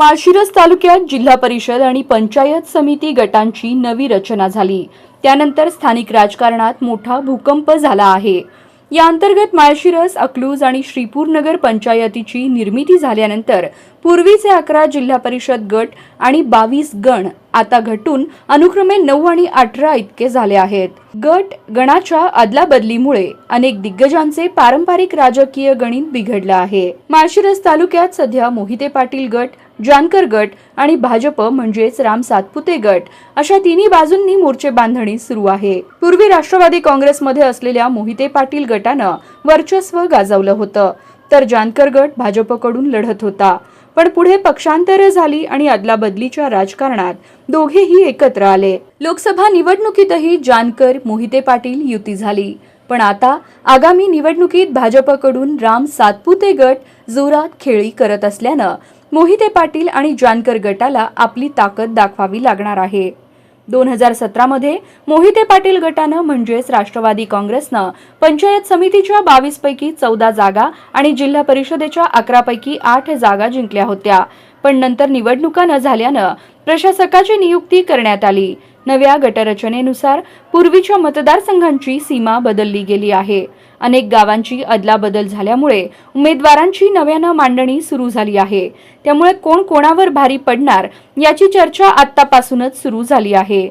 माळशिरस तालुक्यात जिल्हा परिषद आणि पंचायत समिती गटांची नवी रचना झाली. त्यानंतर स्थानिक राजकारणात मोठा भूकंप झाला आहे. या अंतर्गत माळशिरस अकलूज आणि श्रीपूर नगर पंचायतीची निर्मिती झाल्यानंतर पूर्वीचे अकरा जिल्हा परिषद गट आणि बावीस गण आता घटून अनुक्रमे नऊ आणि अठरा इतके झाले आहेत. गट गणाच्या अदलाबदलीमुळे अनेक दिग्गजांचे पारंपरिक राजकीय गणित बिघडलं आहे. माळशिरस तालुक्यात सध्या मोहिते पाटील गट जानकर गट आणि भाजप म्हणजेच राम सातपुते गट अशा तिन्ही बाजूंनी मोर्चे बांधणी सुरू आहे. पूर्वी राष्ट्रवादी काँग्रेसमध्ये असलेल्या मोहिते पाटील गटानं वर्चस्व गाजवलं होतं. तर जानकर गट भाजपकडून लढत होता. पण पुढे पक्षांतर झाली आणि अदलाबदलीच्या राजकारणात दोघेही एकत्र आले. लोकसभा निवडणुकीतही जानकर मोहिते पाटील युती झाली. पण आता आगामी निवडणुकीत भाजपकडून राम सातपुते गट जोरात खेळी करत असल्यानं मोहिते पाटील आणि जानकर गटाला आपली ताकद दाखवावी लागणार आहे. दोन हजार सतरामध्ये मोहिते पाटील गटानं म्हणजेच राष्ट्रवादी काँग्रेसनं पंचायत समितीच्या बावीसपैकी चौदा जागा आणि जिल्हा परिषदेच्या अकरापैकी आठ जागा जिंकल्या होत्या. पण नंतर निवडणुका न झाल्यानं प्रशासकाची नियुक्ती करण्यात आली. नव्या गटरचनेनुसार पूर्वीच्या मतदारसंघांची सीमा बदलली गेली आहे. अनेक गावांची अदलाबदल झाल्यामुळे उमेदवारांची नव्यानं मांडणी सुरू झाली आहे. त्यामुळे कोण कोणावर भारी पडणार याची चर्चा आतापासूनच सुरू झाली आहे.